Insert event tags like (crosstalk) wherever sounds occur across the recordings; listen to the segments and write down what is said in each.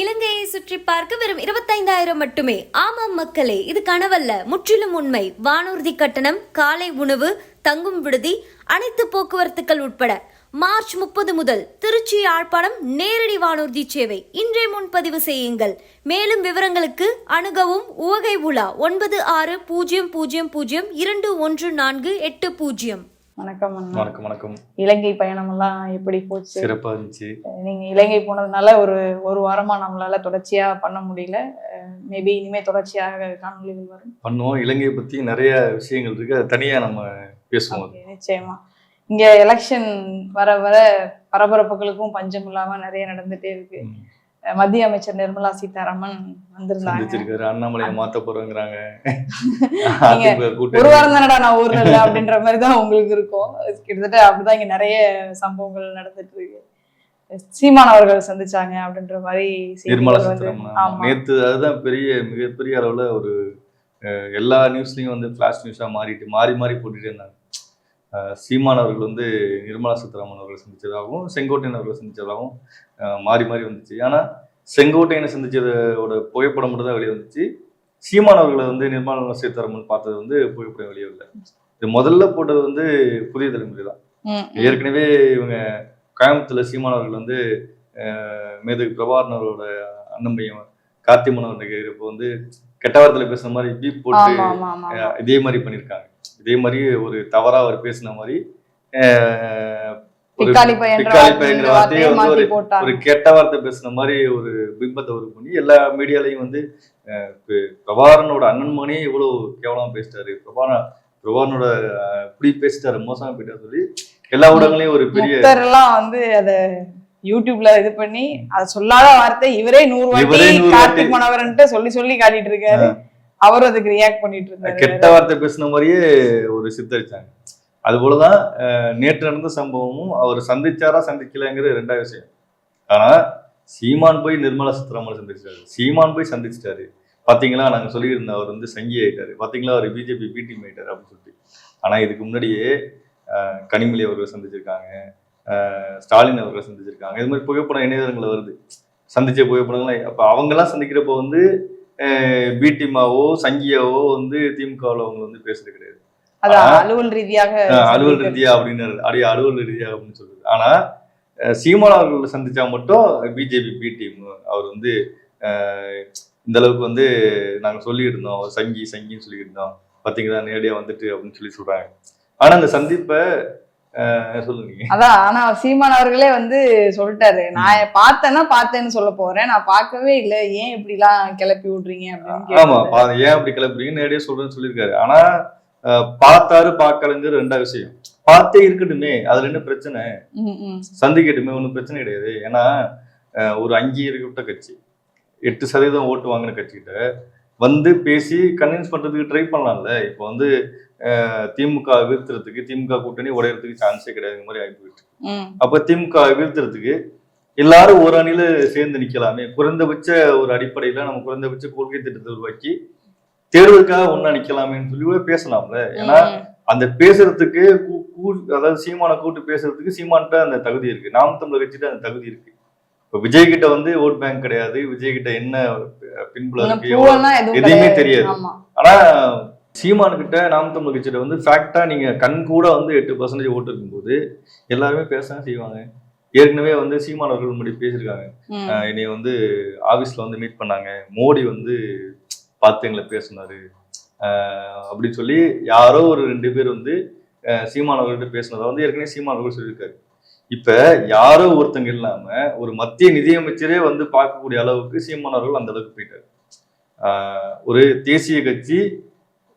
இலங்கையை சுற்றி பார்க்க வெறும் இருபத்தைந்தாயிரம் மட்டுமே. ஆமாம் மக்களே இது கனவல்ல. முற்றிலும் உண்மை. வானூர்தி கட்டணம் காலை உணவு தங்கும் விடுதி அனைத்து போக்குவரத்துக்கள் உட்பட. மார்ச் முப்பது முதல் திருச்சி யாழ்ப்பாணம் நேரடி வானூர்தி சேவை. இன்றே முன்பதிவு செய்யுங்கள். மேலும் விவரங்களுக்கு அணுகவும் உவகை உலா ஒன்பது ஆறு பூஜ்ஜியம் பூஜ்ஜியம் பூஜ்ஜியம் இரண்டு ஒன்று நான்கு எட்டு பூஜ்ஜியம். வணக்கம் வணக்கம் வணக்கம். இலங்கை பயணம் எல்லாம் எப்படி போச்சு? சிறப்பா இருந்துச்சு. நீங்க இலங்கை போனதுனால ஒரு ஒரு வாரமா நம்மளால தொடர்ச்சியா பண்ண முடியல. மேபி இனிமே தொடர்ச்சியாக காணொலிகள் வரும். பண்ணுவோம். இலங்கையை பத்தி நிறைய விஷயங்கள் இருக்கு. அது தனியா நம்ம பேசுவோம். நிச்சயமா. இங்க எலெக்ஷன் வர வர பரபரப்புகளுக்கும் பஞ்சம் இல்லாம நிறைய நடந்துட்டே இருக்கு. மத்திய அமைச்சர் நிர்மலா சீதாராமன் வந்திருந்தாங்க. அண்ணாமலையை மாத்த போறோங்கிறாங்க. (laughs) ஒரு வாரம் தானடா நான் ஊர்ல இல்ல அப்படின்ற மாதிரி தான் உங்களுக்கு இருக்கும். கிட்டத்தட்ட அப்படிதான் இங்க நிறைய சம்பவங்கள் நடந்துட்டு இருக்கு சீமான் அவர்கள் சந்திச்சாங்க அப்படின்ற மாதிரி நிர்மலா சீதாராமன்? நேத்து அதுதான் பெரிய மிகப்பெரிய அளவுல ஒரு எல்லா நியூஸ்லயும் வந்து ஃபிளாஷ் நியூஸா மாறிட்டு மாறி மாறி போட்டுட்டே இருந்தாங்க. சீமான் அவர்கள் வந்து நிர்மலா சீதாராமன் அவர்கள் சந்திச்சதாகவும் செங்கோட்டையன் அவர்கள் சந்திச்சதாகவும் அஹ், மாறி மாறி வந்துச்சு. ஆனா செங்கோட்டையனை சந்திச்சதோட புகைப்படம் மட்டும் தான் வெளியே வந்துச்சு சீமான் அவர்களை வந்து நிர்மலா சீதாராமன் பார்த்தது வந்து புகைப்படம் வெளியே வரல இது முதல்ல போட்டது வந்து புதிய தலைமுறை தான். ஏற்கனவே இவங்க கோயம்புத்தூர்ல சீமான் அவர்கள் வந்து மேதகு பிரபாகரன் அவரோட அண்ணன் பையன் கார்த்திமன் அவருக்கு இப்போ வந்து கெட்ட வார்த்தையில பேசுன மாதிரி பீப் போட்டு இதே மாதிரி பண்ணியிருக்காங்க இதே மாதிரி ஒரு தவறா அவர் பேசின மாதிரி பிக்காளி பையன்ற வார்த்தையை வந்து ஒரு ஒரு கெட்ட வார்த்தை பேசுன மாதிரி ஒரு பிம்பத்தை உருவாக்கி பண்ணி. எல்லா மீடியாலையும் வந்து அஹ், பி- பிரபாகரனோட அண்ணன் மகனே இவ்வளவு கேவலமா பேசிட்டாரு. பிரபாகரன் பிரபாகரனோட அஹ், இப்படி பேசிட்டாரு. மோசமா போயிட்டா சொல்லி எல்லா ஊடகங்களையும் ஒரு பெரிய வந்து அத யூடியூப்ல இது பண்ணி அத சொல்லாத வார்த்தை இவரே நூறு வாட்டி இவரே நூறு வாட்டி. கார்த்திக் மனோகரன்ட்டு சொல்லி சொல்லி காட்டிட்டு இருக்காரு. அவரும் அதுக்கு ரியாக்ட் பண்ணிட்டு இருக்காரு கெட்ட வார்த்தை பேசின மாதிரியே ஒரு சித்தரிச்சாங்க. அதுபோல தான் நேற்று நடந்த சம்பவமும் அவர் சந்திச்சாரா சந்திக்கலைங்கிற ரெண்டாவது விஷயம். ஆனால் சீமான் போய் நிர்மலா சீதாராமன் சந்திச்சிட்டாரு சீமான் போய் சந்திச்சிட்டாரு. பார்த்தீங்களா நாங்கள் சொல்லியிருந்தோம் அவர் வந்து சங்கி ஆகிட்டாரு பார்த்தீங்களா அவர் பிஜேபி பிடிஎம் ஆகிட்டார் அப்படின்னு சொல்லிட்டு. ஆனால் இதுக்கு முன்னாடியே கனிமொழி அவர்களை சந்திச்சிருக்காங்க. ஸ்டாலின் அவர்களை சந்திச்சிருக்காங்க. இது மாதிரி புகைப்படம் இணையதளங்கள்ல வருது. சந்திச்ச புகைப்படங்கள்லாம் அப்போ அவங்கெல்லாம் சந்திக்கிறப்போ வந்து பிடிமாவோ சங்கியாவோ வந்து திமுகவில் அவங்க வந்து பேசுறது கிடையாது. அலுவல் ரீதியாக அலுவல். ரீதியா அப்படின்னு அப்படியே அலுவல் ரீதியா அப்படின்னு சொல்லுது ஆனா சீமான் அவர்களை சந்திச்சா மட்டும் பிஜேபி பி டீம் அவர் வந்து இந்த அளவுக்கு வந்து நாங்க சொல்லிட்டு இருந்தோம். சங்கி சங்கின்னு சொல்லிட்டு இருந்தோம். பாத்தீங்களா? நேரடியா வந்துட்டு அப்படின்னு சொல்லி சொல்றாங்க. ஆனா அந்த சந்திப்பை சொல்லுங்க. அதான் ஆனா சீமான் அவர்களே வந்து சொல்லிட்டாரு. நான் பார்த்தேன்னா பார்த்தேன்னு சொல்ல போறேன். நான் பார்க்கவே இல்லை. ஏன் இப்படி எல்லாம் கிளப்பி விடுறீங்க அப்படின்னு ஆமா ஏன் அப்படி கிளப்புறீங்க நேரடியா சொல்றேன்னு சொல்லியிருக்காரு. ஆனா பார்த்தாரு பார்க்கலங்கிற ரெண்டாவது விஷயம். பார்த்தே இருக்கட்டுமே அதுல என்ன பிரச்சனை. சந்திக்கட்டுமே ஒன்றும் பிரச்சனை கிடையாது. ஏன்னா ஒரு அங்கீகரிக்கப்பட்ட கட்சி. எட்டு சதவீதம் ஓட்டு வாங்கின கட்சிகிட்ட வந்து பேசி கன்வின்ஸ் பண்றதுக்கு ட்ரை பண்ணலாம்ல. இப்போ வந்து திமுக வீழ்த்துறதுக்கு திமுக கூட்டணி உடையறதுக்கு சான்ஸே கிடையாது மாதிரி ஆகி போயிட்டு. அப்ப திமுக வீழ்த்துறதுக்கு எல்லாரும் ஒரு அணியில சேர்ந்து நிக்கலாமே. குறைந்தபட்ச ஒரு அடிப்படையில நம்ம குறைந்தபட்ச கொள்கை திட்டத்தை உருவாக்கி தேர்தலுக்காக ஒண்ணா நிக்கலாமேன்னு சொல்லி கூட பேசலாம்ல. ஏன்னா. அந்த பேசுறதுக்கு அதாவது சீமான கூட்டு பேசுறதுக்கு சீமான்ட்ட அந்த தகுதி இருக்கு. நாம் தமிழர் கட்சிட்ட அந்த தகுதி இருக்கு. இப்ப விஜய் கிட்ட வந்து ஓட் பேங்க் கிடையாது. விஜய் கிட்ட என்ன பின்புல இருக்கு எதுவும். தெரியாது. ஆனா சீமான் கிட்ட நாம் தமிழர் கட்சியிட்ட வந்து ஃபேக்டா நீங்க கண் கூட வந்து எட்டு பர்சன்டேஜ் ஓட்டு இருக்கும்போது எல்லாருமே பேசதான் செய்வாங்க. ஏற்கனவே வந்து சீமான் அவர்கள் முன்னாடி பேசியிருக்காங்க. என்னைய வந்து ஆபீஸ்ல வந்து மீட் பண்ணாங்க. மோடி வந்து பார்த்து எங்களை பேசினாரு. அப்படின்னு சொல்லி யாரோ ஒரு ரெண்டு பேர் வந்து ஆஹ் சீமான் பேசினதை வந்து ஏற்கனவே சீமான் அவர்கள் சொல்லியிருக்காரு. இப்ப யாரோ ஒருத்தங்க இல்லாம ஒரு மத்திய நிதியமைச்சரே வந்து பார்க்கக்கூடிய அளவுக்கு சீமான் அவர்கள் அந்த அளவுக்கு போயிட்டாரு. ஒரு தேசிய கட்சி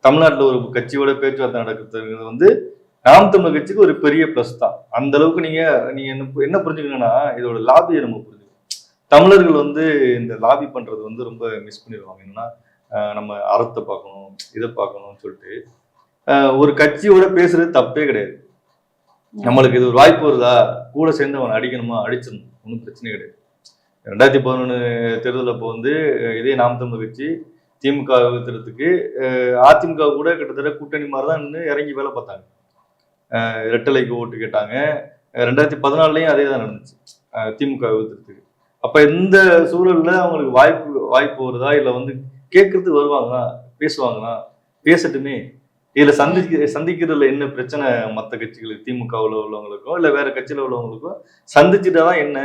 தமிழ்நாட்டில் ஒரு கட்சியோட பேச்சுவார்த்தை நடக்கிறது வந்து நாம் தமிழ் கட்சிக்கு ஒரு பெரிய ப்ளஸ் தான். அந்த அளவுக்கு நீங்க நீங்க என்ன பு- புரிஞ்சுக்கணும்னா இதோட லாபியை நம்ம புரிஞ்சுக்கணும். தமிழர்கள் வந்து இந்த லாபி பண்றது வந்து ரொம்ப மிஸ் பண்ணிடுவாங்க. என்னன்னா நம்ம அறத்தை பார்க்கணும் இதை பார்க்கணும்னு சொல்லிட்டு ஒரு கட்சியோட பேசுறது தப்பே கிடையாது. நம்மளுக்கு இது ஒரு வாய்ப்பு வருதா? கூட சேர்ந்து அவனை அடிக்கணுமா? அடிச்சிடணும். ஒன்றும் பிரச்சனை கிடையாது. ரெண்டாயிரத்தி பதினொன்று தேர்தல் அப்போ வந்து இதே நாம் தமிழ் கட்சி திமுக வீழ்த்துறதுக்கு அதிமுக கூட கிட்டத்தட்ட கூட்டணி மாதிரி தான் நின்று இறங்கி வேலை பார்த்தாங்க. ரெட்டலைக்கு ஓட்டு கேட்டாங்க. ரெண்டாயிரத்தி பதினாலுலேயும் அதே தான் நடந்துச்சு திமுக வீழ்த்துறதுக்கு அப்போ இந்த சூழலில் அவங்களுக்கு வாய்ப்பு வாய்ப்பு வருதா? இல்லை வந்து கேட்கறதுக்கு வருவாங்களா? பேசுவாங்களா? பேசட்டுமே. இதுல சந்திக்க சந்திக்கிறதுல என்ன பிரச்சனை மத்த கட்சிகளுக்கு திமுகவில் உள்ளவங்களுக்கோ இல்ல வேற கட்சியில உள்ளவங்களுக்கோ? சந்திச்சுட்டாதான் என்ன?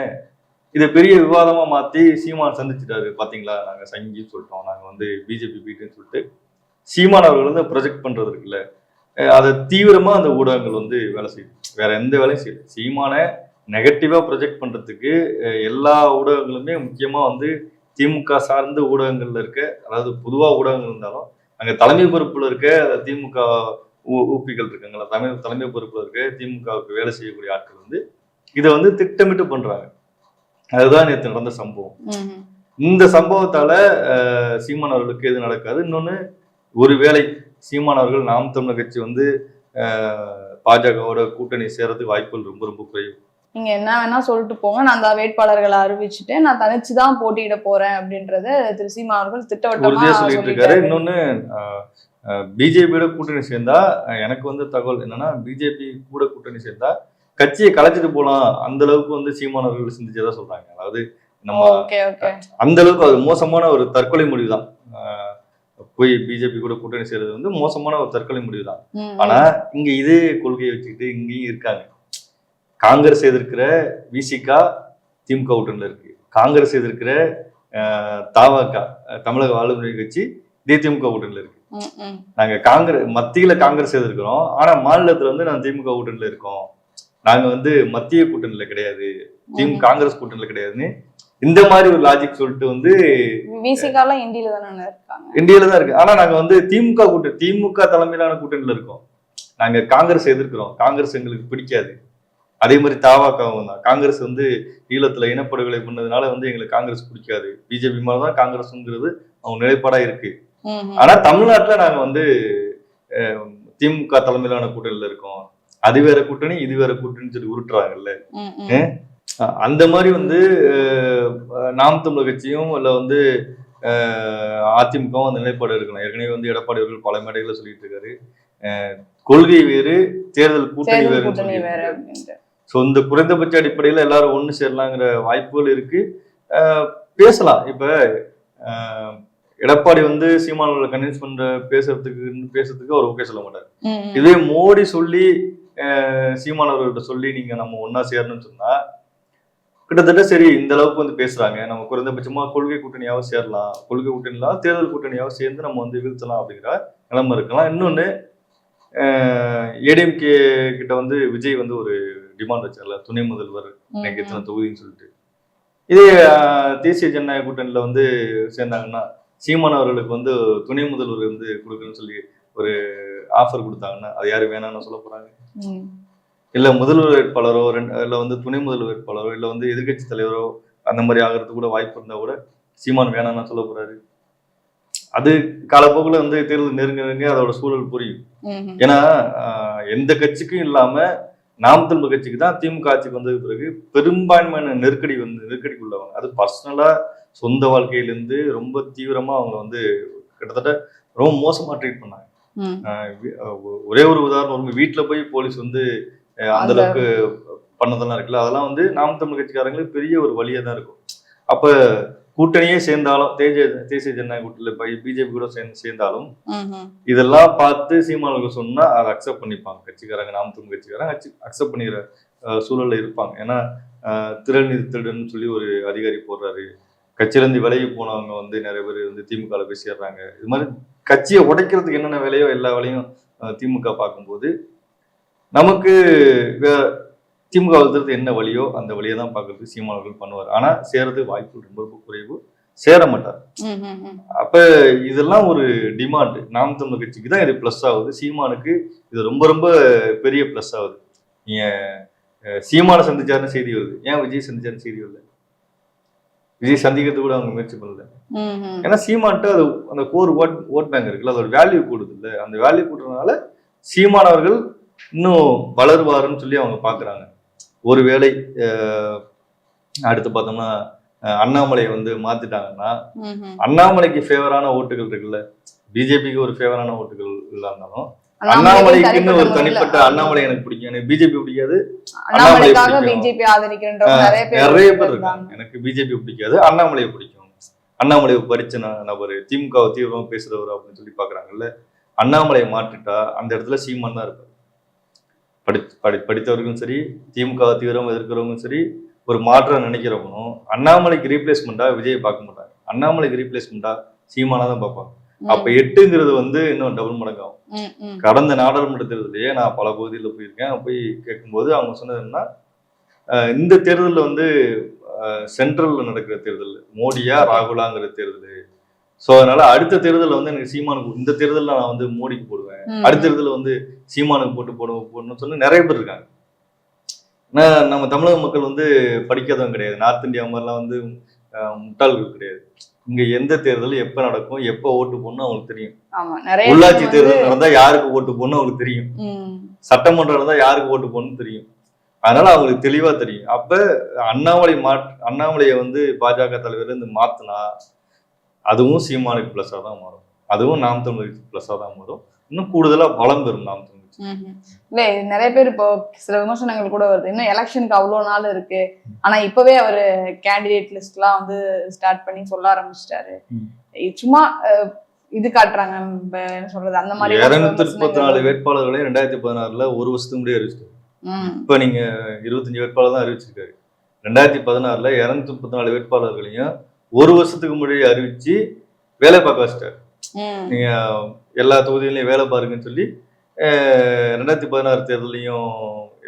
இதை பெரிய விவாதமா மாத்தி சீமான் சந்திச்சிட்டாரு. பாத்தீங்களா? நாங்க சங்கின்னு சொல்லிட்டோம். நாங்க வந்து பிஜேபி பீட்டுன்னு சொல்லிட்டு சீமான் அவர்கள் வந்து ப்ரொஜெக்ட் பண்றது இருக்குல்ல. அதை தீவிரமா அந்த ஊடகங்கள் வந்து வேலை செய்யும் வேற எந்த வேலையும் செய்யல சீமானை நெகட்டிவா ப்ரொஜெக்ட் பண்றதுக்கு எல்லா ஊடகங்களுமே முக்கியமா வந்து திமுக சார்ந்த ஊடகங்கள்ல இருக்க அதாவது பொதுவா ஊடகங்கள் இருந்தாலும் அங்க தலைமை பொறுப்புல இருக்க திமுக ஊப்பிகள் இருக்காங்களா தலைமை தலைமை பொறுப்புல இருக்க திமுகவுக்கு வேலை செய்யக்கூடிய ஆட்கள் வந்து இதை வந்து திட்டமிட்டு பண்றாங்க. அதுதான் நேற்று நடந்த சம்பவம். இந்த சம்பவத்தால சீமான் அவர்களுக்கு எது நடக்காது. இன்னொன்னு ஒருவேளை சீமான் அவர்கள் நாம் தமிழர் கட்சி வந்து பாஜகவோட கூட்டணி சேரதுக்கு வாய்ப்புகள் ரொம்ப ரொம்ப குறைவு. நீங்க என்ன வேணா சொல்லிட்டு போங்க. நான் அந்த வேட்பாளர்களை அறிவிச்சுட்டு நான் தனிச்சு தான் போட்டியிட போறேன் அப்படின்றத திரு சீமா அவர்கள் திட்டவட்டமா சொல்லிட்டு இருக்காரு. இன்னொன்னு பிஜேபியோட கூட்டணி சேர்ந்தா எனக்கு வந்து தகவல் என்னன்னா பிஜேபி கூட கூட்டணி சேர்ந்தா கட்சியை கலைச்சிட்டு போலாம். அந்த அளவுக்கு வந்து சீமான் அவர்கள் சிந்திச்சதா சொல்றாங்க. அதாவது நம்ம அந்த அளவுக்கு அது மோசமான ஒரு தற்கொலை முடிவு தான் போய் பிஜேபி கூட கூட்டணி செய்யறது வந்து மோசமான ஒரு தற்கொலை முடிவு தான் ஆனா இங்க இதே கொள்கையை வச்சுக்கிட்டு இங்கேயும் இருக்காங்க. காங்கிரஸ் எதிர்க்கிற விசிகா திமுக கூட்டணியில இருக்கு. காங்கிரஸ் எதிர்க்கிற அஹ், தாவக அஹ், தமிழக ஆளுநர் கட்சி திமுக கூட்டணியில இருக்கு. நாங்க காங்கிரஸ் மத்தியில காங்கிரஸ் எதிர்க்கிறோம். ஆனா மாநிலத்துல வந்து நாங்க திமுக கூட்டணியில இருக்கோம். நாங்க வந்து மத்திய கூட்டணியில கிடையாது. திமுக காங்கிரஸ் கூட்டணியில கிடையாதுன்னு இந்த மாதிரி ஒரு லாஜிக் சொல்லிட்டு வந்து இந்தியில தானே இருக்காங்க. இந்தியால தான் இருக்கு. ஆனா நாங்க வந்து திமுக கூட்டணி திமுக தலைமையிலான கூட்டணியில இருக்கோம். நாங்க காங்கிரஸ் எதிர்க்கிறோம். காங்கிரஸ் எங்களுக்கு பிடிக்காது. அதே மாதிரி தாவாக்காவும் தான். காங்கிரஸ் வந்து ஈழத்துல இனப்படுகொலை பண்ணதுனால வந்து எங்களுக்கு காங்கிரஸ் பிடிக்காது. பிஜேபி மேல தான் காங்கிரஸ்ங்கிறது அவங்க நிலைப்பாடா இருக்கு. ஆனா தமிழ்நாட்டுல நாங்க வந்து திமுக தலைமையிலான கூட்டணியில இருக்கோம். அது வேற கூட்டணி இது வேற கூட்டணின்னு சொல்லி உருட்டுறாங்கல்ல. அந்த மாதிரி வந்து நாம் தமிழர் கட்சியும் இல்ல வந்து அதிமுகவும் அந்த நிலைப்பாடு எடுக்கணும் ஏற்கனவே வந்து எடப்பாடி அவர்கள் பல மேடைகளை சொல்லிட்டு இருக்காரு. அஹ், கொள்கை வேறு தேர்தல் கூட்டணி வேறு ஸோ இந்த குறைந்தபட்ச அடிப்படையில் எல்லாரும் ஒன்று சேரலாங்கிற வாய்ப்புகள் இருக்கு. பேசலாம். இப்ப எடப்பாடி வந்து சீமானவர்களை கன்வின்ஸ் பண்ற பேசுறதுக்கு பேசுறதுக்கு அவர் ஓகே சொல்ல மாட்டார். இதே மோடி சொல்லி சீமானவர்கள்ட்ட சொல்லி நீங்க நம்ம ஒன்னா சேரணும்னு சொன்னா கிட்டத்தட்ட சரி இந்த அளவுக்கு வந்து பேசுறாங்க. நம்ம குறைந்தபட்சமா கொள்கை கூட்டணியாவது சேரலாம். கொள்கை கூட்டணிலாம் தேர்தல் கூட்டணியாவது சேர்ந்து நம்ம வந்து வீழ்த்தலாம் அப்படிங்கிற நிலைமை இருக்கலாம். இன்னொன்னு ஏடிஎம்கே கிட்ட வந்து விஜய் வந்து ஒரு டிமாண்ட் வச்சார்ல துணை முதல்வர் எனக்கு. எத்தனை தொகுதின்னு சொல்லிட்டு இதே தேசிய ஜனநாயக கூட்டணியில வந்து சேர்ந்தாங்கன்னா சீமான் அவர்களுக்கு வந்து துணை முதல்வர் வந்து கொடுக்கணும்னு சொல்லி ஒரு ஆஃபர் கொடுத்தாங்கன்னா அது யாரு வேணாம்னு சொல்ல போறாங்க. இல்ல முதல்வர் வேட்பாளரோ ரெண்டு இல்ல வந்து துணை முதல்வர் வேட்பாளரோ இல்ல வந்து எதிர்க்கட்சி தலைவரோ அந்த மாதிரி ஆகிறதுக்கு கூட வாய்ப்பு இருந்தா கூட சீமான் வேணாம்னு சொல்ல போறாரு அது காலப்போக்கில் வந்து தேர்தல் நெருங்க நெருங்க அதோட சூழல் புரியும். ஏன்னா எந்த கட்சிக்கும் இல்லாம நாம் தமிழ் கட்சிக்கு தான் திமுக ஆட்சிக்கு வந்ததுக்கு பிறகு பெரும்பான்மையான நெருக்கடி வந்து நெருக்கடிக்குள்ளவங்க. அது பர்சனலா சொந்த வாழ்க்கையிலேருந்து ரொம்ப தீவிரமா அவங்க வந்து கிட்டத்தட்ட ரொம்ப மோசமா ட்ரீட் பண்ணாங்க. ஒரே ஒரு உதாரணம் ஒரு வீட்டுல போய் போலீஸ் வந்து அந்த அளவுக்கு பண்ணதெல்லாம் இருக்குல்ல. அதெல்லாம் வந்து நாம் தமிழ் கட்சிக்காரங்களுக்கு பெரிய ஒரு வழியா தான் இருக்கும். அப்ப கூட்டணியே சேர்ந்தாலும் தேசிய தேசிய ஜனநாயக கூட்டணியில் பிஜேபி கூட சேர்ந்து சேர்ந்தாலும். இதெல்லாம் பார்த்து சீமானவர்கள் சொன்னா அதை அக்செப்ட் பண்ணிப்பாங்க. கட்சிக்காரங்க நாம் தமிழ் கட்சிக்காரங்க அக்செப்ட் பண்ணிக்கிற சூழல்ல இருப்பாங்க. ஏன்னா ஆஹ் திறநிதி திருடன்னு சொல்லி ஒரு அதிகாரி போடுறாரு. கட்சியிலேருந்து விலகி போனவங்க வந்து நிறைய பேர் வந்து திமுகவில் போய் சேர்றாங்க இது மாதிரி கட்சியை உடைக்கிறதுக்கு என்னென்ன வேலையோ எல்லா வேலையும் திமுக பார்க்கும்போது நமக்கு திமுக வளர்த்துறது என்ன வழியோ அந்த வழியை தான் பார்க்கறதுக்கு சீமானவர்கள் பண்ணுவார். ஆனா சேரதுக்கு வாய்ப்பு ரொம்ப ரொம்ப குறைவு. சேர மாட்டார். அப்ப இதெல்லாம் ஒரு டிமாண்ட் நாம் தமிழர் கட்சிக்கு தான் இது ப்ளஸ் ஆகுது. சீமானுக்கு இது ரொம்ப ரொம்ப பெரிய ப்ளஸ் ஆகுது. நீங்க சீமானை சந்திச்சாருன்னு செய்தி வருது. ஏன் விஜய் சந்திச்சாருன்னு செய்தி வரல? விஜய் சந்திக்கிறது கூட அவங்க முயற்சி பண்ணல. ஏன்னா சீமான்ட்டு அது அந்த கோர் ஓட் ஓட் பேங்க் இருக்குல்ல அதோட வேல்யூ கூடுது இல்ல அந்த வேல்யூ கூடுறதுனால சீமான் அவர்கள் இன்னும் வளருவாருன்னு சொல்லி அவங்க பாக்குறாங்க. ஒருவேளை அடுத்து பார்த்தோம்னா அண்ணாமலையை வந்து மாத்திட்டாங்கன்னா. அண்ணாமலைக்கு ஃபேவரான ஓட்டுகள் இருக்குல்ல? பிஜேபிக்கு ஒரு ஃபேவரான ஓட்டுகள் இல்லாமலும் அண்ணாமலைக்குன்னு ஒரு தனிப்பட்ட அண்ணாமலை எனக்கு பிடிக்கும். எனக்கு பிஜேபி பிடிக்காது நிறைய பேர் இருக்காங்க. எனக்கு பிஜேபி பிடிக்காது அண்ணாமலையை பிடிக்கும். அண்ணாமலை படிச்ச ந- நபர் திமுக தீவிரமா பேசுறவர் அப்படின்னு சொல்லி பாக்குறாங்கல்ல அண்ணாமலையை மாற்றிட்டா அந்த இடத்துல சீமான் தான் இருப்பார். படி படி படித்தவர்களும் சரி திமுக தீவிரம் எதிர்க்கிறவங்களும் சரி ஒரு மாற்றம் நினைக்கிறவங்களும் அண்ணாமலைக்கு ரீப்ளேஸ்மெண்டா விஜய் பார்க்க மாட்டாங்க. அண்ணாமலைக்கு ரீப்ளேஸ்மெண்டா சீமானா தான் பார்ப்பாங்க. அப்ப எட்டுங்கிறது வந்து இன்னும் டபுள் மடங்காகும். கடந்த நாடாளுமன்ற தேர்தலையே நான் பல பகுதியில் போயிருக்கேன். போய் கேட்கும்போது அவங்க சொன்னது என்னன்னா இந்த தேர்தலில் வந்து சென்ட்ரல்ல நடக்கிற தேர்தல் மோடியா ராகுலாங்கிற தேர்தல் ஸோ அதனால அடுத்த தேர்தலில் வந்து எனக்கு சீமானுக்கு இந்த தேர்தலில் நான் வந்து மோடிக்கு போடுவேன். அடுத்த தேர்தலில் வந்து சீமானுக்கு போட்டு போட போடணும்னு சொல்லி நிறைய பேர் இருக்காங்க. ஆனா, நம்ம தமிழக மக்கள் வந்து படிக்காதவங்க கிடையாது. நார்த் இந்தியா மாதிரிலாம் வந்து முட்டாள்கள் கிடையாது. இங்க எந்த தேர்தல் எப்ப நடக்கும் எப்ப ஓட்டு போடணும் அவங்களுக்கு தெரியும். உள்ளாட்சி தேர்தல் நடந்தா யாருக்கு ஓட்டு போடணும் அவங்களுக்கு தெரியும். சட்டமன்றம் இருந்தா யாருக்கு ஓட்டு போடணும்னு தெரியும். அதனால அவங்களுக்கு தெளிவா தெரியும். அப்ப அண்ணாமலை மாட் அண்ணாமலையை வந்து பாஜக தலைவர் இருந்து மாத்துனா அதுவும் சீமானுக்கு பிளஸா தான் மாறும். அதுவும் நாம் தமிழருக்கு பிளஸா தான் மாறும். இன்னும் கூடுதலா பலம் பெறும் நாம் தமிழ். இல்ல நிறைய பேர் இப்போ சில விமர்சனங்கள் கூட வருது. இன்னும் எலெக்ஷனுக்கு அவ்வளவு நாள் இருக்கு. ஆனா இப்பவே அவரு கேண்டிடேட் லிஸ்ட்லாம் வந்து ஸ்டார்ட் பண்ணி சொல்ல ஆரம்பிச்சிட்டாரு. சும்மா இது காட்டுறாங்க. என்ன சொல்றது? அந்த மாதிரி இருநூத்தி முப்பத்தி நாலு வேட்பாளர்களையும் ரெண்டாயிரத்தி பதினாறுல ஒரு வருஷத்துக்கு முன்னாடியே அறிவிச்சிட்டாரு இப்ப நீங்க இருபத்தஞ்சு வேட்பாளர் தான் அறிவிச்சிருக்காரு. ரெண்டாயிரத்தி பதினாறுல இருநூத்தி முப்பத்தி நாலு வேட்பாளர்களையும் ஒரு வருஷத்துக்கு முன்னாடி அறிவிச்சு வேலை பார்க்க வச்சிட்டாரு. நீங்க எல்லா தொகுதிகளையும் வேலை பாருங்கன்னு சொல்லி ரெண்டாயிரத்தி பதினாறு தேர்தலையும்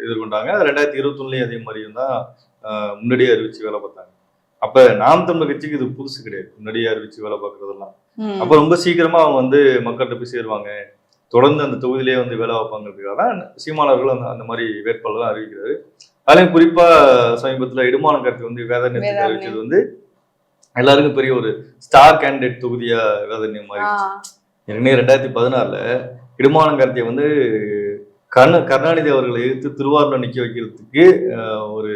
எதிர்கொண்டாங்க. ரெண்டாயிரத்தி இருபத்தொன்னுலையும் அதே மாதிரியும் தான் முன்னாடியே அறிவிச்சு வேலை பார்த்தாங்க. அப்ப நாம் தமிழர் கட்சிக்கு இது புதுசு கிடையாது. முன்னாடியே அறிவிச்சு வேலை பார்க்கறதெல்லாம். அப்ப ரொம்ப சீக்கிரமா அவங்க வந்து மக்கள்கிட்ட போய் சேருவாங்க. தொடர்ந்து அந்த தொகுதியிலேயே வந்து வேலை வைப்பாங்கிறதுக்காக தான் சீமானவர்கள் அந்த அந்த மாதிரி வேட்பாளர்லாம் அறிவிக்கிறாரு. அதுலயும் குறிப்பா சமீபத்துல இடுமான கருத்து வந்து வேதாரண்யம். அறிவிச்சது வந்து எல்லாருக்கும் பெரிய ஒரு ஸ்டார் கேண்டிடேட் தொகுதியா வேதாரண்யம் மாதிரி ஏற்கனவே ரெண்டாயிரத்தி பதினாறுல இடுமானங்கார்த்தியை வந்து கருண கருணாநிதி அவர்களை எதிர்த்து திருவாரூர்ல நிக்க வைக்கிறதுக்கு ஒரு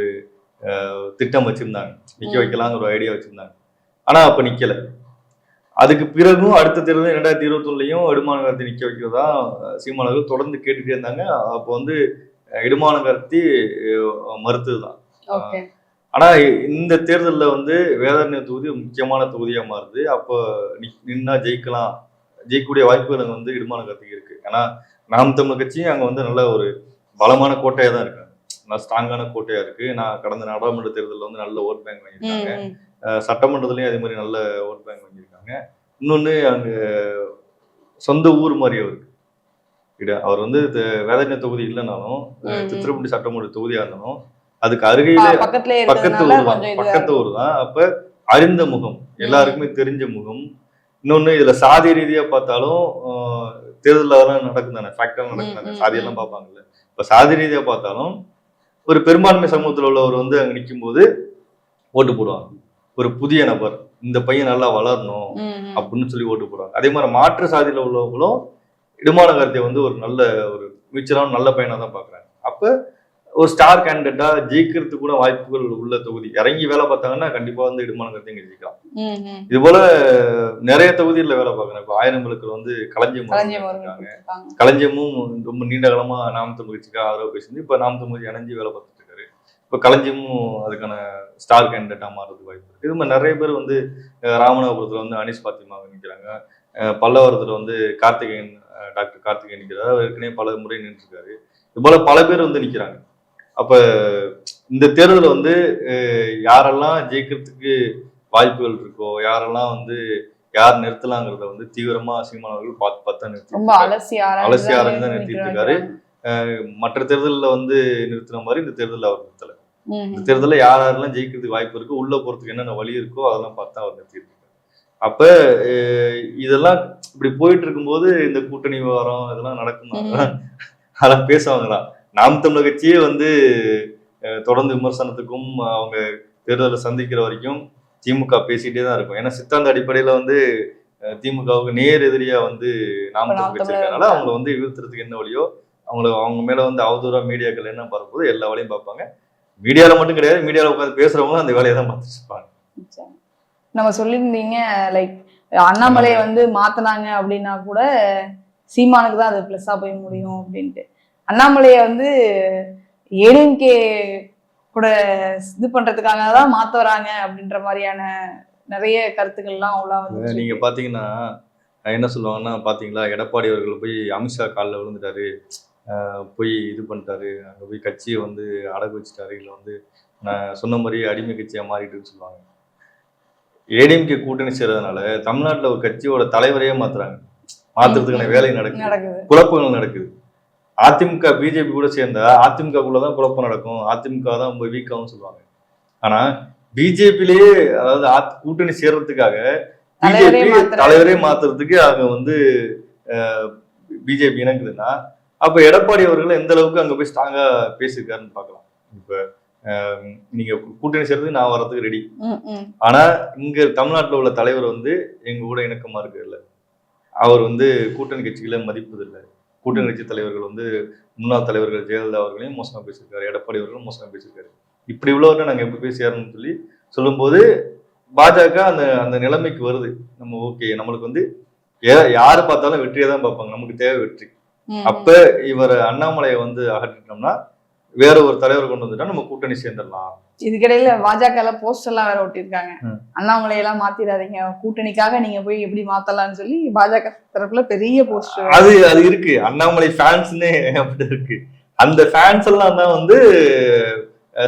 திட்டம் வச்சிருந்தாங்க. நிக்க ம். வைக்கலாங்கிற ஒரு ஐடியா வச்சிருந்தாங்க. ஆனா அப்ப நிக்கல. அதுக்கு பிறகும் அடுத்த தேர்தல் ரெண்டாயிரத்தி இருபத்தொன்னுலையும் இடுமானங்கார்த்தி நிக்க வைக்கிறதா சீமானவர்கள் தொடர்ந்து கேட்டுட்டே இருந்தாங்க. அப்போ வந்து அஹ், இடுமானங்கார்த்தி அஹ், ஆனா இந்த தேர்தல்ல வந்து வேதாரண்ய தொகுதி முக்கியமான தொகுதியா மாறுது. அப்போ நின்னா ஜெயிக்கலாம். ஜெயிக்கக்கூடிய வாய்ப்புகள் அங்க வந்து இடுமான கருத்துக்கு இருக்கு. ஏன்னா நாம் தமிழர் கட்சியும் அங்க வந்து நல்ல ஒரு பலமான கோட்டையா தான் இருக்காங்க. நல்ல ஸ்ட்ராங்கான கோட்டையா இருக்கு. நான் கடந்த நாடாளுமன்ற தேர்தலில் வந்து நல்ல ஓட் பேங்க் வாங்கியிருக்காங்க. சட்டமன்றத்துலயும் அதே மாதிரி நல்ல ஓட் பேங்க் வாங்கியிருக்காங்க. இன்னொன்னு அங்க சொந்த ஊர் மாதிரி அவருக்கு. இட அவர் வந்து வேதாரண்ய தொகுதி இல்லைனாலும். சித்திரப்பட்டி சட்டமன்ற தொகுதியா இருந்தாலும் அதுக்கு அருகிலே பக்கத்து ஊர் தான் பக்கத்து ஊர் தான். அப்ப அறிந்த முகம் எல்லாருக்குமே தெரிஞ்ச முகம். இன்னொன்னு இதுல சாதி ரீதியா பார்த்தாலும் ஆஹ், தேர்தல் அதெல்லாம் நடக்கும் தானே ஃபேக்டர் நடக்கும் தானே சாதியெல்லாம் பார்ப்பாங்கல்ல. இப்ப சாதி ரீதியா பார்த்தாலும் ஒரு பெரும்பான்மை சமூகத்துல உள்ளவர் வந்து அங்க நிற்கும் போது ஓட்டு போடுவாங்க. ஒரு புதிய நபர் இந்த பையன் நல்லா வளரணும். அப்படின்னு சொல்லி ஓட்டு போடுவாங்க. அதே மாதிரி மாற்று சாதியில உள்ளவங்களும் இடுமான கருத்தை வந்து ஒரு நல்ல ஒரு ஃபியூச்சரான நல்ல பையனா தான் பாக்குறாங்க அப்ப ஒரு ஸ்டார் கேண்டிடேட்டா ஜெயிக்கிறதுக்கு கூட வாய்ப்புகள் உள்ள தொகுதி. இறங்கி வேலை பார்த்தாங்கன்னா கண்டிப்பா வந்து இடுமான கருத்தை இங்க ஜெயிக்கலாம். இது போல நிறைய தொகுதிகளில் வேலை பார்க்கறேன் இப்போ ஆயிரம் விளக்கு வந்து களஞ்சியம் இருக்காங்க. களஞ்சியமும் ரொம்ப நீண்ட காலமா நாம் தமிழ் கட்சிக்காக ஆதரவு பேசியிருந்து இப்ப நாம் தமிழ் இணைஞ்சு வேலை பார்த்துட்டு இருக்காரு. இப்ப களஞ்சியமும் அதுக்கான ஸ்டார் கேண்டிடேட்டா மாறதுக்கு வாய்ப்பு இருக்கு. இது மாதிரி நிறைய பேர் வந்து ராமநாதபுரத்துல வந்து அனிஸ் பாத்திமா நிற்கிறாங்க பல்லவரத்துல வந்து கார்த்திகேயன் டாக்டர் கார்த்திகேயன் நிற்கிறாரு ஏற்கனவே பல முறை நின்றுருக்காரு. இது போல பல பேர் வந்து நிக்கிறாங்க. அப்ப இந்த தேர்தலில் வந்து யாரெல்லாம் ஜெயிக்கிறதுக்கு வாய்ப்புகள் இருக்கோ யாரெல்லாம் வந்து யார் நிறுத்தலாங்கிறத வந்து தீவிரமா சீமானவர்கள் பார்த்து பார்த்து நிறுத்தி அலசி தான் நிறுத்திட்டு இருக்காரு. மற்ற தேர்தலில் வந்து நிறுத்தின மாதிரி இந்த தேர்தலில் அவர் நிறுத்தல. இந்த. தேர்தலில் யார் யாரெல்லாம் ஜெயிக்கிறதுக்கு வாய்ப்பு இருக்கு உள்ள போறதுக்கு என்னென்ன வழி இருக்கோ அதெல்லாம் பார்த்து அவர் நிறுத்திட்டு அப்ப இதெல்லாம் இப்படி போயிட்டு இருக்கும்போது இந்த கூட்டணி விவகாரம் இதெல்லாம் நடக்கும்? அதெல்லாம் பேசுவாங்களாம் நாம் தமிழர் கட்சியே வந்து தொடர்ந்து விமர்சனத்துக்கும் அவங்க தேர்தலை சந்திக்கிற வரைக்கும் திமுக பேசிட்டே தான் இருக்கும். ஏன்னா சித்தாந்த அடிப்படையில வந்து திமுகவுக்கு நேர் எதிரியா வந்து நாம் தமிழர் கட்சி தமிழர் இருக்கறனால அவங்களை வந்து வீழ்த்துறதுக்கு என்ன வழியோ அவங்கள அவங்க மேல வந்து அவதூறா மீடியாக்கள் என்ன பரப்புதோ எல்லா வேலையும் பார்ப்பாங்க. மீடியால மட்டும் கிடையாது மீடியால உட்காந்து பேசுறவங்க அந்த வேலையை தான் பார்த்துட்டு இருப்பாங்க. சரி. நம்ம சொல்லியிருந்தீங்க லைக் அண்ணாமலை. வந்து மாத்துனாங்க அப்படின்னா கூட சீமானுக்கு தான் அது ப்ளஸ்ஸா போய் முடியும் அப்படின்ட்டு. அண்ணாமலையை வந்து ஏடிஎம்கே கூட இது பண்றதுக்காக தான் மாத்த வராங்க அப்படின்ற மாதிரியான நிறைய கருத்துக்கள்லாம் அவ்வளோ வந்து நீங்க பாத்தீங்கன்னா என்ன சொல்லுவாங்கன்னா பாத்தீங்களா எடப்பாடி அவர்கள் போய் அமித்ஷா காலில் விழுந்துட்டாரு. போய் இது பண்ணிட்டாரு. அங்க போய் கட்சியை வந்து அடகு வச்சுட்டாரு. இல்லை வந்து நான் சொன்ன மாதிரி அடிமை கட்சியா மாறிட்டுன்னு சொல்லுவாங்க. ஏடிஎம்கே கூட்டணி சேர்றதுனால தமிழ்நாட்டுல ஒரு கட்சியோட தலைவரையே மாத்துறாங்க. மாத்துறதுக்கான வேலை நடக்குது. குழப்பங்கள் நடக்குது. அதிமுக பிஜேபி கூட சேர்ந்தா அதிமுகக்குள்ள தான் குழப்பம் நடக்கும். அதிமுக தான் ரொம்ப வீக்காகவும் சொல்லுவாங்க. ஆனா பிஜேபிலேயே அதாவது கூட்டணி சேர்றதுக்காக பிஜேபி. தலைவரே மாத்துறதுக்கு அங்க வந்து பிஜேபி இணங்குதுன்னா அப்ப எடப்பாடி அவர்கள் எந்த அளவுக்கு அங்க போய் ஸ்ட்ராங்கா பேசியிருக்காருன்னு பார்க்கலாம். இப்ப நீங்க கூட்டணி சேர்றதுக்கு நான் வர்றதுக்கு ரெடி. ஆனா இங்க தமிழ்நாட்டுல உள்ள தலைவர் வந்து எங்க கூட இணக்கமா இருக்கு இல்ல அவர் வந்து கூட்டணி கட்சிகளை மதிப்பதில்லை. கூட்டணி கட்சி தலைவர்கள் வந்து முன்னாள் தலைவர்கள் ஜெயலலிதா அவர்களையும் மோசமா பேசியிருக்காரு எடப்பாடி அவர்களும் மோசமா பேசியிருக்காரு. இப்படி உள்ளவரை நாங்க எப்படி போய் சேரணும்னு சொல்லி சொல்லும்போது பாஜக அந்த அந்த நிலைமைக்கு வருது. நம்ம ஓகே நம்மளுக்கு வந்து யாரு பார்த்தாலும் வெற்றியை தான் பார்ப்பாங்க. நமக்கு தேவை வெற்றி. அப்ப இவர் அண்ணாமலையை வந்து அகற்றிட்டோம்னா வேற ஒரு தலைவர் கொண்டு வந்துட்டா நம்ம கூட்டணி சேர்ந்துடலாம். இதுக்கிடையில பாஜக போஸ்ட் எல்லாம் வேற ஒட்டியிருக்காங்க. ம். அண்ணாமலை எல்லாம் மாத்திராதீங்க கூட்டணிக்காக நீங்க போய் எப்படி மாத்தலாம்னு சொல்லி பாஜக தரப்புல பெரிய போஸ்ட் அது அது இருக்கு. அண்ணாமலை ஃபேன்ஸ்னே அப்படி இருக்கு. அந்த ஃபேன்ஸ் எல்லாம் தான் வந்து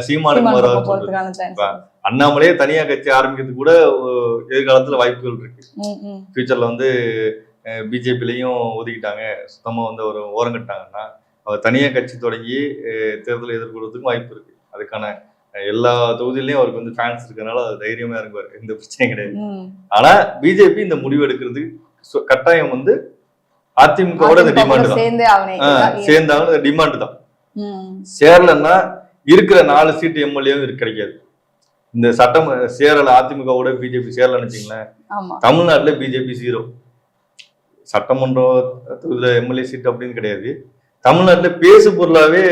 சீமானுக்கு அண்ணாமலையே தனியா கட்சி ஆரம்பிக்கிறதுக்கு கூட எதிர்காலத்துல வாய்ப்புகள் இருக்கு. ஃபியூச்சர்ல வந்து பிஜேபிலையும் ஒதுக்கிட்டாங்க. சுத்தமா வந்து ஒரு ஓரங்கட்டாங்கன்னா அவர் தனியா கட்சி தொடங்கி தேர்தலை எதிர்கொள்றதுக்கும் வாய்ப்பு இருக்கு. அதுக்கான எல்லா தொகுதியிலையும் அவருக்கு வந்து ஃபேன்ஸ் இருக்கறனால அது தைரியமா இருக்குவாரு. எந்த பிரச்சனையும் கிடையாது. ஆனா பிஜேபி இந்த முடிவு எடுக்கிறதுக்கு கட்டாயம் வந்து அதிமுகவோட இந்த டிமாண்ட் தான். சேர்ந்தாலும் டிமாண்ட் தான். சேரலன்னா இருக்கிற நாலு சீட்டு எம்எல்ஏவும் கிடைக்காது. இந்த சட்டம் சேரல அதிமுகவோட பிஜேபி சேரலன்னு வச்சுங்களேன் தமிழ்நாட்டுல பிஜேபி ஜீரோ சட்டமன்றம் தொகுதியில எம்எல்ஏ சீட் அப்படின்னு கிடையாது. தமிழ்நாட்டுல பேசு பொருளாவே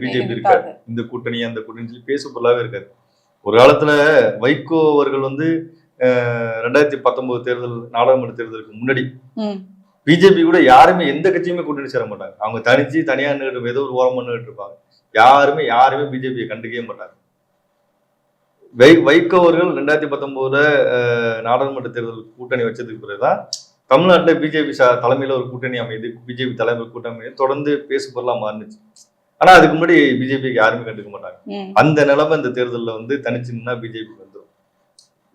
பிஜேபி இருக்காது. இந்த கூட்டணி அந்த கூட்டணி சொல்லி பேசு பொருளாவே இருக்காது ஒரு காலத்துல வைகோ அவர்கள் வந்து ரெண்டாயிரத்தி பத்தொன்பது தேர்தல் நாடாளுமன்ற தேர்தலுக்கு முன்னாடி பிஜேபி கூட யாருமே எந்த கட்சியுமே கூட்டணி சேர மாட்டாங்க. அவங்க தனிச்சு தனியா நின்னுட்டு ஏதோ ஒரு ஓரம் பண்ணிட்டு இருப்பாங்க. யாருமே யாருமே பிஜேபியை கண்டுக்கவே மாட்டாங்க. வை வைகோ அவர்கள் ரெண்டாயிரத்தி பத்தொன்பதுல நாடாளுமன்ற தேர்தல் கூட்டணி வச்சதுக்கு பிறகுதான் தமிழ்நாட்டுல பிஜேபி தலைமையில ஒரு கூட்டணி அமைது பிஜேபி தலைமை கூட்டணி தொடர்ந்து பேசு பொருளா மாறுனுச்சு. ஆனா அதுக்கு முன்னாடி பிஜேபிக்கு யாருமே கண்டுக்க மாட்டாங்க. அந்த நிலைமை இந்த தேர்தல்ல வந்து தனிச்சு நின்னா பிஜேபி வந்துடும்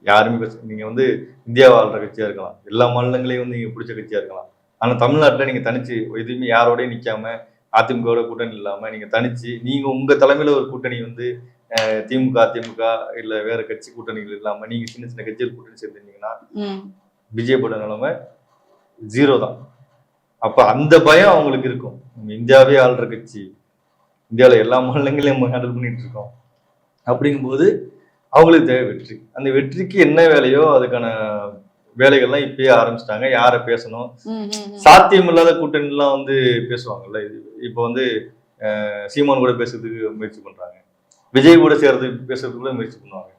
யாருமே நீங்க வந்து இந்தியா வாழ்ற கட்சியா இருக்கலாம். எல்லா மாநிலங்களையும் வந்து நீங்க பிடிச்ச கட்சியா இருக்கலாம். ஆனா தமிழ்நாட்டுல நீங்க தனிச்சு எதுவுமே யாரோடய நிக்காம அதிமுகவோட கூட்டணி இல்லாம நீங்க தனிச்சு நீங்க உங்க தலைமையில ஒரு கூட்டணி வந்து அஹ், திமுக அதிமுக இல்ல வேற கட்சி கூட்டணிகள் இல்லாம நீங்க சின்ன சின்ன கட்சிகள் கூட்டணி சேர்ந்துருந்தீங்கன்னா. பிஜேபியோட நிலைமை ஜீரோ தான். அப்ப அந்த பயம் அவங்களுக்கு இருக்கும். இந்தியாவே ஆள்ற கட்சி. இந்தியாவில எல்லா மாநிலங்களையும் ஹேண்டில் பண்ணிட்டு இருக்கோம். அப்படிங்கும்போது அவங்களுக்கு தேவை வெற்றி. அந்த வெற்றிக்கு என்ன வேலையோ அதுக்கான வேலைகள்லாம் இப்பயே ஆரம்பிச்சிட்டாங்க. யாரை பேசணும். சாத்தியம் இல்லாத கூட்டணிலாம் வந்து பேசுவாங்கல்ல. இப்போ வந்து சீமான் கூட பேசுறதுக்கு முயற்சி பண்றாங்க. விஜய் கூட சேர்றதுக்கு பேசுறதுக்கு கூட முயற்சி பண்ணுவாங்க.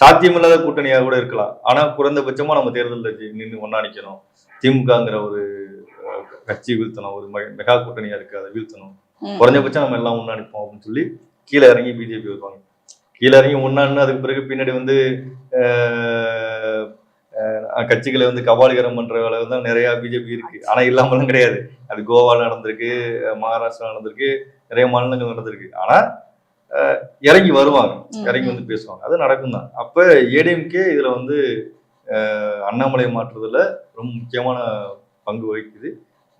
சாத்தியம் இல்லாத கூட்டணியா கூட இருக்கலாம். ஆனா குறைந்தபட்சமா நம்ம தேர்தலில் நின்று ஒண்ணா நிக்கணும். திமுகங்கிற ஒரு கட்சி வீழ்த்தணும். ஒரு மெ- மெகா கூட்டணியா இருக்கு அதை வீழ்த்தணும். குறைஞ்சபட்சம் நம்ம எல்லாம் ஒண்ணா நிற்போம் அப்படின்னு சொல்லி கீழே இறங்கி பிஜேபி வருவாங்க. கீழே இறங்கி ஒன்னான்னு அதுக்கு பிறகு பின்னாடி வந்து கட்சிகளை வந்து கபாலிகரம் பண்ற வேலை தான் நிறைய பிஜேபி இருக்கு. ஆனா இல்லாமலும் கிடையாது. அது கோவால நடந்திருக்கு மகாராஷ்டிரா நடந்திருக்கு நிறைய மாநிலங்கள் நடந்திருக்கு. ஆனா இறங்கி வருவாங்க. இறங்கி. வந்து பேசுவாங்க. அது நடக்கும் தான் அப்ப ஏடிஎம்கே இதுல வந்து அண்ணாமலை மாற்றுறதுல ரொம்ப முக்கியமான பங்கு வகிக்குது.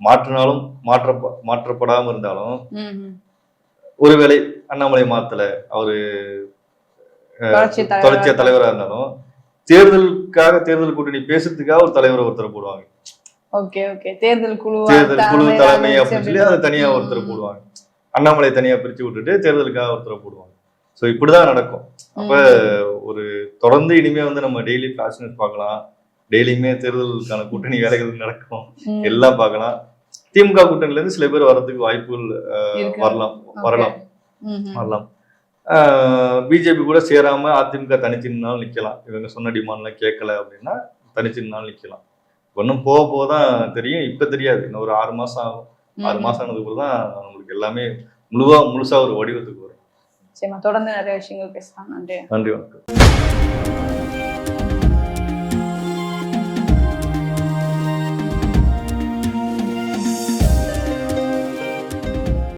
மாற்றினாலும் மாற்ற மாற்றப்படாம இருந்தாலும். ஒருவேளை அண்ணாமலை மாத்தல அவரு தொடர்ச்சியா தலைவரா இருந்தாலும் தேர்தலுக்காக தேர்தல் கூட்டணி பேசுறதுக்காக ஒரு தலைவரை ஒருத்தர் போடுவாங்க. Okay okay. தேர்தல் குழு தேர்தல் குழு தலைமை அப்படின்னு சொல்லி அதை தனியா ஒருத்தர். போடுவாங்க. அண்ணாமலை தனியா பிரிச்சு விட்டுட்டு தேர்தலுக்காக ஒருத்தரை போடுவாங்க. சோ இப்படிதான் நடக்கும். அப்ப ஒரு தொடர்ந்து இனிமே வந்து நம்ம டெய்லி ஃபிளாஷ் நியூஸ் பார்க்கலாம். டெய்லியுமே தேர்தலுக்கான கூட்டணி வேலைகள் நடக்கும். எல்லாம் பார்க்கலாம். திமுக கூட்டணில இருந்து சில பேர் வர்றதுக்கு வாய்ப்புகள். வரலாம். வரலாம். வரலாம். பிஜேபி கூட சேராம அதிமுக தனிச்சு நின்னாலும் நிக்கலாம். இவங்க சொன்ன டிமாண்ட்லாம் கேட்கல அப்படின்னா தனிச்சு நின்னாலும் நிக்கலாம். இன்னும் போக போக தான் தெரியும். இப்ப தெரியாது. இன்னும் ஒரு ஆறு மாசம் ஆகும். ஆறு. மாசம் ஆனதுக்கு தான் நம்மளுக்கு எல்லாமே முழுவா முழுசா ஒரு வடிவத்துக்கு வரும். சரிம்மா தொடர்ந்து நிறைய விஷயங்கள் பேசலாம். நன்றி. நன்றி வணக்கம்.